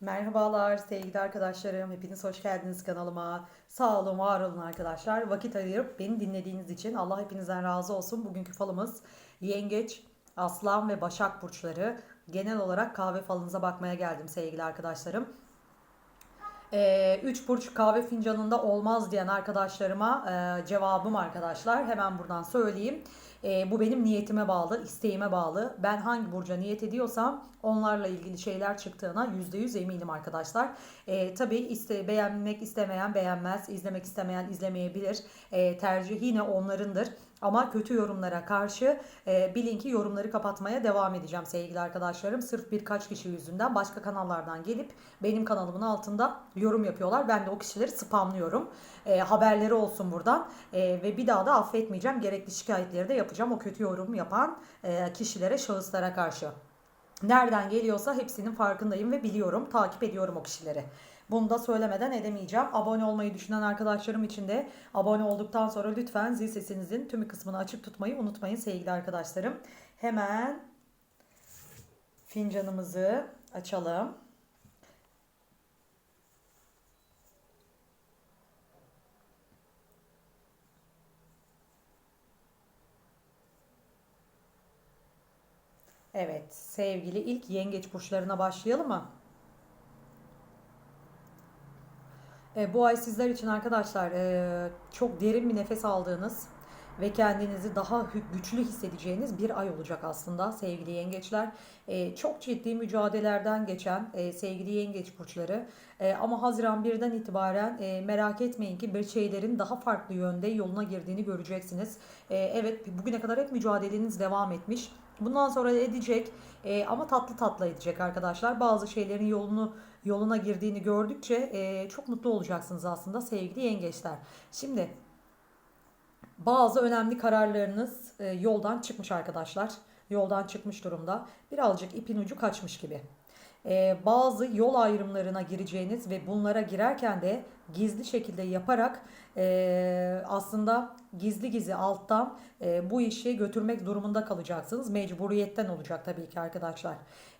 Merhabalar sevgili arkadaşlarım. Hepiniz hoş geldiniz kanalıma. Sağ olun, var olun arkadaşlar. Vakit ayırıp beni dinlediğiniz için Allah hepinizden razı olsun. Bugünkü falımız Yengeç, Aslan ve Başak burçları. Genel olarak kahve falınıza bakmaya geldim sevgili arkadaşlarım. 3 burç kahve fincanında olmaz diyen arkadaşlarıma e, cevabım arkadaşlar. Hemen buradan söyleyeyim. E, bu benim niyetime bağlı, isteğime bağlı. Ben hangi burca niyet ediyorsam onlarla ilgili şeyler çıktığına %100 eminim arkadaşlar. E, tabii iste, beğenmek istemeyen beğenmez, izlemek istemeyen izlemeyebilir. E, tercih yine onlarındır. Ama kötü yorumlara karşı e, bilin ki yorumları kapatmaya devam edeceğim sevgili arkadaşlarım. Sırf birkaç kişi yüzünden başka kanallardan gelip benim kanalımın altında yorum yapıyorlar. Ben de o kişileri spamlıyorum. E, haberleri olsun buradan. E, ve bir daha da affetmeyeceğim. Gerekli şikayetleri de yapacağım o kötü yorum yapan e, kişilere, şahıslara karşı. Nereden geliyorsa hepsinin farkındayım ve biliyorum, takip ediyorum o kişileri. Bunu da söylemeden edemeyeceğim. Abone olmayı düşünen arkadaşlarım için de abone olduktan sonra lütfen zil sesinizin tümü kısmını açık tutmayı unutmayın sevgili arkadaşlarım. Hemen fincanımızı açalım. Evet sevgili ilk yengeç burçlarına başlayalım mı? E, bu ay sizler için arkadaşlar e, çok derin bir nefes aldığınız ve kendinizi daha güçlü hissedeceğiniz bir ay olacak aslında sevgili yengeçler. E, çok ciddi mücadelelerden geçen e, sevgili yengeç burçları e, ama Haziran 1'den itibaren e, merak etmeyin ki bir şeylerin daha farklı yönde yoluna girdiğini göreceksiniz. E, evet bugüne kadar hep mücadeleniz devam etmiş. Bundan sonra edecek e, ama tatlı tatlı edecek arkadaşlar. Bazı şeylerin yolunu yoluna girdiğini gördükçe e, çok mutlu olacaksınız aslında sevgili yengeçler. Şimdi bazı önemli kararlarınız e, yoldan çıkmış arkadaşlar. Yoldan çıkmış durumda. Birazcık ipin ucu kaçmış gibi. E, bazı yol ayrımlarına gireceğiniz ve bunlara girerken de gizli şekilde yaparak e, aslında gizli gizli alttan e, bu işi götürmek durumunda kalacaksınız. Mecburiyetten olacak tabii ki arkadaşlar.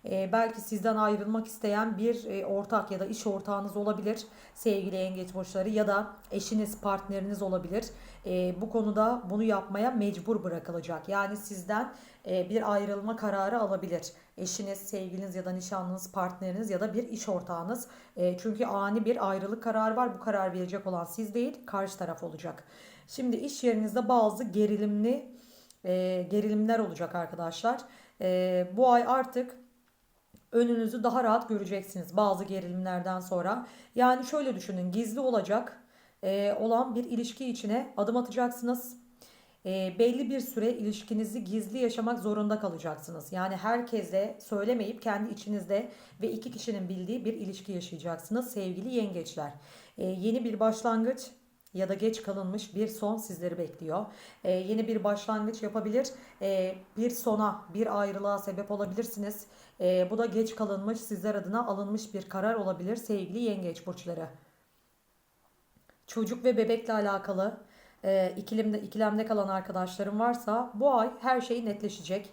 E, belki sizden ayrılmak isteyen bir e, ortak ya da iş ortağınız olabilir sevgili yengeç burçları ya da eşiniz, partneriniz olabilir. E, bu konuda bunu yapmaya mecbur bırakılacak. Yani sizden e, bir ayrılma kararı alabilir. Eşiniz, sevgiliniz ya da nişanlınız, partneriniz ya da bir iş ortağınız. E, çünkü ani bir ayrılık kararı var. Bu karar verecek olan siz değil, karşı taraf olacak. Şimdi iş yerinizde bazı gerilimli e, gerilimler olacak arkadaşlar. E, bu ay artık önünüzü daha rahat göreceksiniz bazı gerilimlerden sonra. Yani şöyle düşünün gizli olacak e, olan bir ilişki içine adım atacaksınız. E, belli bir süre ilişkinizi gizli yaşamak zorunda kalacaksınız. Yani herkese söylemeyip kendi içinizde ve iki kişinin bildiği bir ilişki yaşayacaksınız sevgili yengeçler. E, yeni bir başlangıç ya da geç kalınmış bir son sizleri bekliyor. Ee, yeni bir başlangıç yapabilir. Ee, bir sona, bir ayrılığa sebep olabilirsiniz. Ee, bu da geç kalınmış, sizler adına alınmış bir karar olabilir sevgili yengeç burçları. Çocuk ve bebekle alakalı e, ikilemde, ikilemde kalan arkadaşlarım varsa bu ay her şey netleşecek.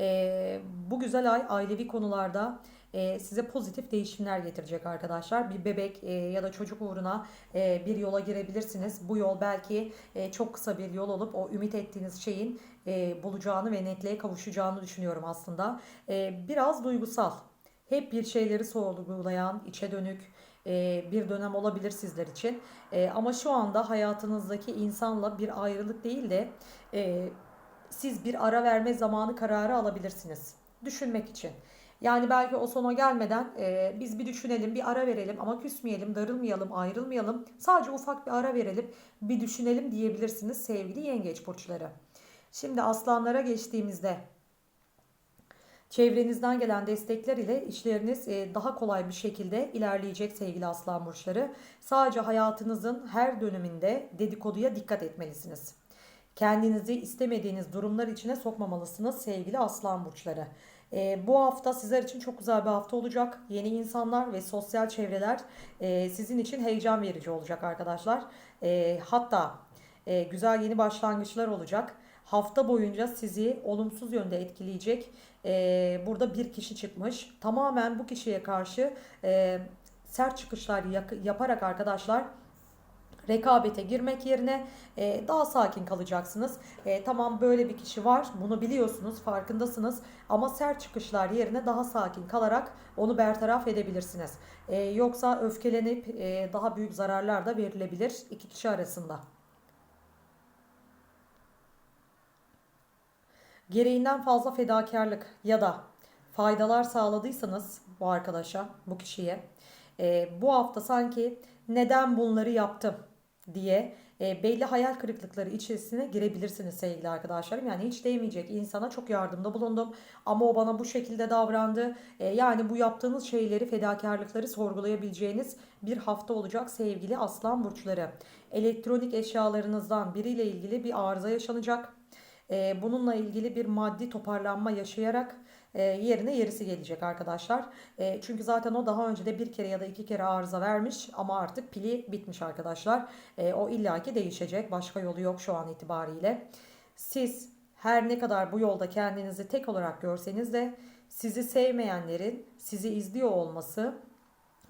E, bu güzel ay ailevi konularda e, size pozitif değişimler getirecek arkadaşlar. Bir bebek e, ya da çocuk uğruna e, bir yola girebilirsiniz. Bu yol belki e, çok kısa bir yol olup o ümit ettiğiniz şeyin e, bulacağını ve netliğe kavuşacağını düşünüyorum aslında. E, biraz duygusal. Hep bir şeyleri sorgulayan, içe dönük, e, bir dönem olabilir sizler için. E, ama şu anda hayatınızdaki insanla bir ayrılık değil de e, siz bir ara verme zamanı kararı alabilirsiniz. Düşünmek için. Yani belki o sona gelmeden e, biz bir düşünelim, bir ara verelim ama küsmeyelim, darılmayalım, ayrılmayalım. Sadece ufak bir ara verelim, bir düşünelim diyebilirsiniz sevgili yengeç burçları. Şimdi aslanlara geçtiğimizde Çevrenizden gelen destekler ile işleriniz e, daha kolay bir şekilde ilerleyecek sevgili aslan burçları. Sadece hayatınızın her döneminde dedikoduya dikkat etmelisiniz. Kendinizi istemediğiniz durumlar içine sokmamalısınız sevgili aslan burçları. E, bu hafta sizler için çok güzel bir hafta olacak. Yeni insanlar ve sosyal çevreler e, sizin için heyecan verici olacak arkadaşlar. hatta güzel yeni başlangıçlar olacak hafta boyunca sizi olumsuz yönde etkileyecek e, burada bir kişi çıkmış. Tamamen bu kişiye karşı e, sert çıkışlar yaparak arkadaşlar rekabete girmek yerine e, daha sakin kalacaksınız. E, tamam böyle bir kişi var, bunu biliyorsunuz, farkındasınız ama sert çıkışlar yerine daha sakin kalarak onu bertaraf edebilirsiniz. E, yoksa öfkelenip e, daha büyük zararlar da verilebilir iki kişi arasında. Gereğinden fazla fedakarlık ya da faydalar sağladıysanız bu arkadaşa, bu kişiye e, bu hafta sanki neden bunları yaptım diye e, belli hayal kırıklıkları içerisine girebilirsiniz sevgili arkadaşlarım. Yani hiç değmeyecek insana çok yardımda bulundum ama o bana bu şekilde davrandı. E, yani bu yaptığınız şeyleri, fedakarlıkları sorgulayabileceğiniz bir hafta olacak sevgili aslan burçları. Elektronik eşyalarınızdan biriyle ilgili bir arıza yaşanacak. E, bununla ilgili bir maddi toparlanma yaşayarak e, yerine yerisi gelecek arkadaşlar. E, çünkü zaten o daha önce de bir kere ya da iki kere arıza vermiş ama artık pili bitmiş arkadaşlar. E, o illaki değişecek. Başka yolu yok şu an itibariyle. Siz her ne kadar bu yolda kendinizi tek olarak görseniz de sizi sevmeyenlerin sizi izliyor olması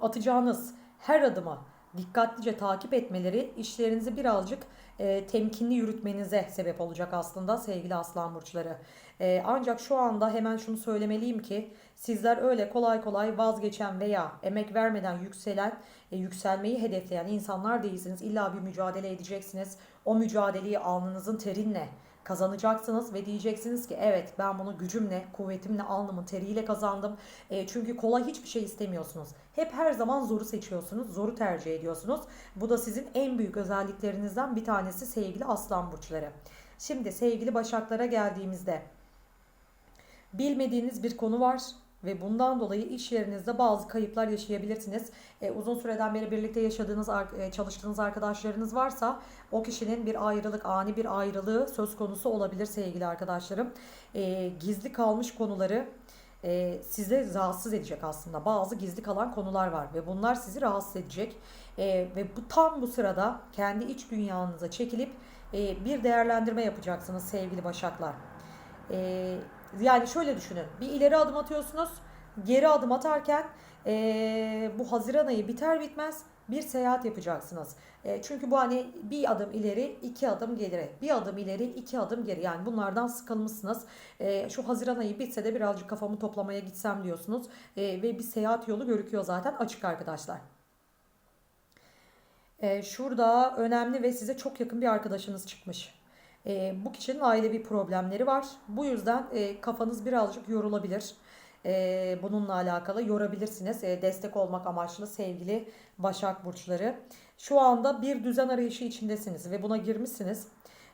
atacağınız her adımı dikkatlice takip etmeleri işlerinizi birazcık e, temkinli yürütmenize sebep olacak aslında sevgili aslan burçları. E, ancak şu anda hemen şunu söylemeliyim ki sizler öyle kolay kolay vazgeçen veya emek vermeden yükselen, e, yükselmeyi hedefleyen insanlar değilsiniz. İlla bir mücadele edeceksiniz. O mücadeleyi alnınızın terinle kazanacaksınız ve diyeceksiniz ki evet ben bunu gücümle, kuvvetimle, alnımın teriyle kazandım. E, çünkü kolay hiçbir şey istemiyorsunuz. Hep her zaman zoru seçiyorsunuz, zoru tercih ediyorsunuz. Bu da sizin en büyük özelliklerinizden bir tanesi sevgili aslan burçları. Şimdi sevgili başaklara geldiğimizde bilmediğiniz bir konu var ve bundan dolayı iş yerinizde bazı kayıplar yaşayabilirsiniz. E, uzun süreden beri birlikte yaşadığınız, e, çalıştığınız arkadaşlarınız varsa o kişinin bir ayrılık, ani bir ayrılığı söz konusu olabilir sevgili arkadaşlarım. E, gizli kalmış konuları e, sizi rahatsız edecek aslında. Bazı gizli kalan konular var ve bunlar sizi rahatsız edecek. E, ve bu tam bu sırada kendi iç dünyanıza çekilip e, bir değerlendirme yapacaksınız sevgili başaklar. E, yani şöyle düşünün. Bir ileri adım atıyorsunuz. Geri adım atarken e, bu Haziran ayı biter bitmez bir seyahat yapacaksınız. E, çünkü bu hani bir adım ileri iki adım geri. Bir adım ileri iki adım geri. Yani bunlardan sıkılmışsınız. E, şu Haziran ayı bitse de birazcık kafamı toplamaya gitsem diyorsunuz. E, ve bir seyahat yolu görüküyor zaten açık arkadaşlar. E, şurada önemli ve size çok yakın bir arkadaşınız çıkmış. E, bu kişinin ailevi problemleri var. Bu yüzden e, kafanız birazcık yorulabilir. E, bununla alakalı yorabilirsiniz. E, destek olmak amaçlı sevgili Başak Burçları. Şu anda bir düzen arayışı içindesiniz ve buna girmişsiniz.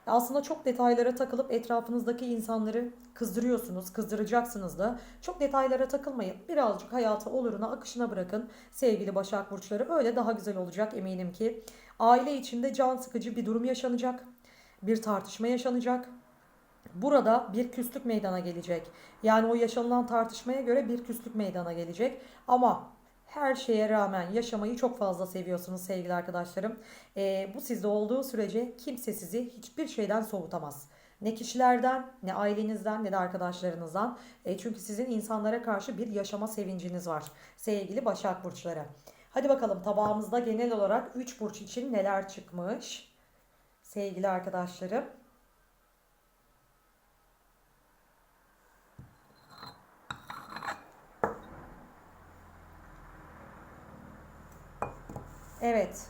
Aslında çok detaylara takılıp etrafınızdaki insanları kızdırıyorsunuz, kızdıracaksınız da. Çok detaylara takılmayın. Birazcık hayatı oluruna, akışına bırakın sevgili Başak Burçları. Öyle daha güzel olacak eminim ki. Aile içinde can sıkıcı bir durum yaşanacak bir tartışma yaşanacak. Burada bir küslük meydana gelecek. Yani o yaşanılan tartışmaya göre bir küslük meydana gelecek. Ama her şeye rağmen yaşamayı çok fazla seviyorsunuz sevgili arkadaşlarım. Ee, bu sizde olduğu sürece kimse sizi hiçbir şeyden soğutamaz. Ne kişilerden, ne ailenizden, ne de arkadaşlarınızdan. E, çünkü sizin insanlara karşı bir yaşama sevinciniz var sevgili Başak Burçları. Hadi bakalım tabağımızda genel olarak 3 burç için neler çıkmış? Sevgili arkadaşlarım. Evet.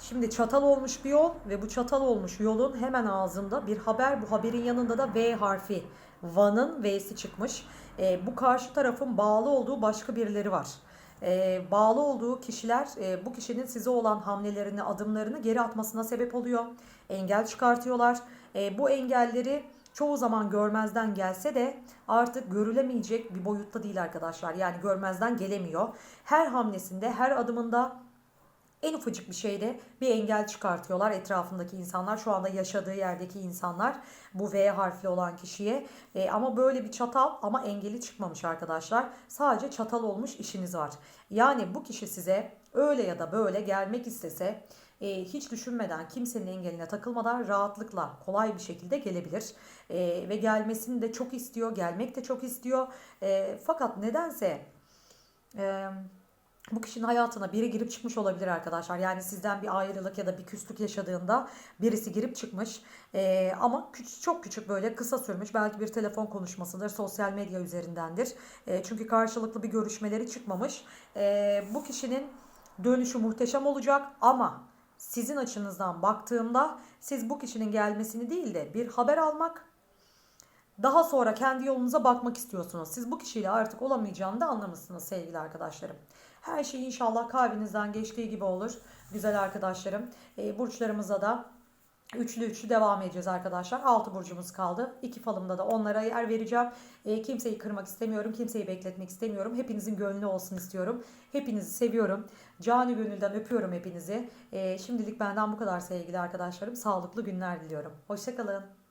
Şimdi çatal olmuş bir yol ve bu çatal olmuş yolun hemen ağzında bir haber. Bu haberin yanında da V harfi. Van'ın V'si çıkmış. E, bu karşı tarafın bağlı olduğu başka birileri var e, bağlı olduğu kişiler e, bu kişinin size olan hamlelerini, adımlarını geri atmasına sebep oluyor. Engel çıkartıyorlar. E, bu engelleri çoğu zaman görmezden gelse de artık görülemeyecek bir boyutta değil arkadaşlar. Yani görmezden gelemiyor. Her hamlesinde, her adımında en ufacık bir şeyde bir engel çıkartıyorlar etrafındaki insanlar. Şu anda yaşadığı yerdeki insanlar bu V harfli olan kişiye. E, ama böyle bir çatal ama engeli çıkmamış arkadaşlar. Sadece çatal olmuş işiniz var. Yani bu kişi size öyle ya da böyle gelmek istese e, hiç düşünmeden, kimsenin engeline takılmadan rahatlıkla, kolay bir şekilde gelebilir. E, ve gelmesini de çok istiyor, gelmek de çok istiyor. E, fakat nedense... E, bu kişinin hayatına biri girip çıkmış olabilir arkadaşlar. Yani sizden bir ayrılık ya da bir küslük yaşadığında birisi girip çıkmış. Ee, ama küçük, çok küçük böyle kısa sürmüş. Belki bir telefon konuşmasıdır, sosyal medya üzerindendir. Ee, çünkü karşılıklı bir görüşmeleri çıkmamış. Ee, bu kişinin dönüşü muhteşem olacak ama sizin açınızdan baktığımda siz bu kişinin gelmesini değil de bir haber almak daha sonra kendi yolunuza bakmak istiyorsunuz. Siz bu kişiyle artık olamayacağını da anlamışsınız sevgili arkadaşlarım. Her şey inşallah kalbinizden geçtiği gibi olur güzel arkadaşlarım. E, burçlarımıza da Üçlü üçlü devam edeceğiz arkadaşlar. Altı burcumuz kaldı. İki falımda da onlara yer vereceğim. E, kimseyi kırmak istemiyorum. Kimseyi bekletmek istemiyorum. Hepinizin gönlü olsun istiyorum. Hepinizi seviyorum. Cani gönülden öpüyorum hepinizi. E, şimdilik benden bu kadar sevgili arkadaşlarım. Sağlıklı günler diliyorum. Hoşçakalın.